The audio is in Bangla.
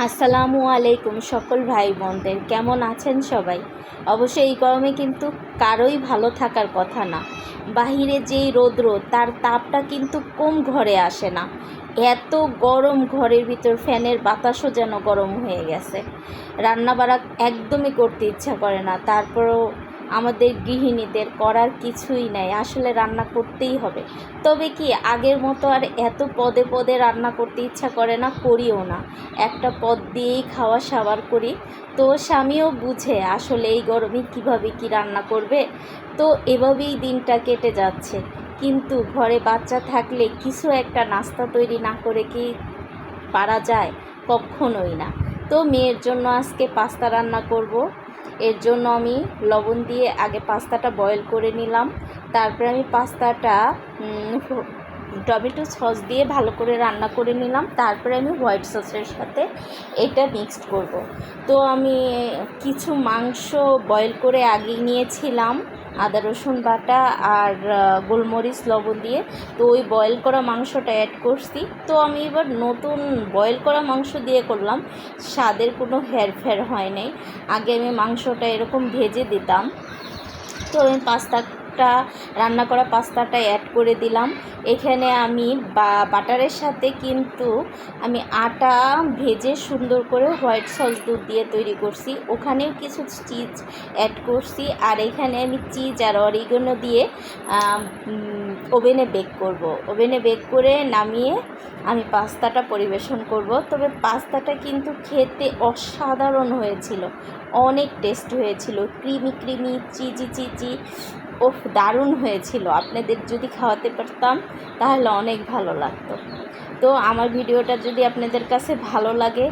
আসসালামু আলাইকুম সকল ভাই বোনদের কেমন আছেন সবাই? অবশ্যই এই গরমে কিন্তু কারোই ভালো থাকার কথা না। বাহিরে যেই রৌদ্র, তার তাপটা কিন্তু কম ঘরে আসে না। এত গরম ঘরের ভিতর ফ্যানের বাতাসও যেন গরম হয়ে গেছে। রান্না বাড়া একদমই করতে ইচ্ছা করে না। তারপরেও আমাদের গৃহিণীদের করার কিছুই নাই। আসলে রান্না করতেই হবে। তবে কি, আগের মতো আর এত পদে পদে রান্না করতে ইচ্ছা করে না, করিও না। একটা পদ দিয়েই খাওয়া সাবার করি। তো স্বামীও বুঝে আসলে এই গরমে কীভাবে কি রান্না করবে। তো এভাবেই দিনটা কেটে যাচ্ছে। কিন্তু ঘরে বাচ্চা থাকলে কিছু একটা নাস্তা তৈরি না করে কি পারা যায়? কখনোই না। তো মেয়ের জন্য আজকে পাস্তা রান্না করব। এর জন্য আমি লবণ দিয়ে আগে পাস্তাটা বয়েল করে নিলাম। তারপরে আমি পাস্তাটা টমেটো সস দিয়ে ভালো করে রান্না করে নিলাম। তারপরে আমি হোয়াইট সসের সাথে এটা মিক্সড করব। তো আমি কিছু মাংস বয়েল করে আগে নিয়েছিলাম। আদা, রসুন বাটা আর গোলমরিচ, লবণ দিয়ে। তো ওই বয়েল করা মাংসটা অ্যাড করছি। তো আমি এবার নতুন বয়েল করা মাংস দিয়ে করলাম। স্বাদের কোনো হেরফের হয় নাই। আগে আমি মাংসটা এরকম ভেজে দিতাম। তো আমি পাস্তাটা রান্না করা পাস্তাটা অ্যাড করে দিলাম। এখানে আমি বাটারের সাথে কিন্তু আমি আটা ভেজে সুন্দর করে হোয়াইট সস দুধ দিয়ে তৈরি করছি। ওখানেও কিছু চিজ অ্যাড করছি। আর এখানে আমি চিজ আর অরিগনো দিয়ে ওভেনে বেক করব। ওভেনে বেক করে নামিয়ে আমি পাস্তাটা পরিবেশন করব। তবে পাস্তাটা কিন্তু খেতে অসাধারণ হয়েছিল। অনেক টেস্ট হয়েছিল। ক্রিমি ক্রিমি, চিজি চিজি ওফ, দারুণ হয়েছিল। আপনাদের যদি খাওয়াতে পারতাম, তাহলে অনেক ভালো লাগতো। তো আমার ভিডিওটা যদি আপনাদের কাছে ভালো লাগে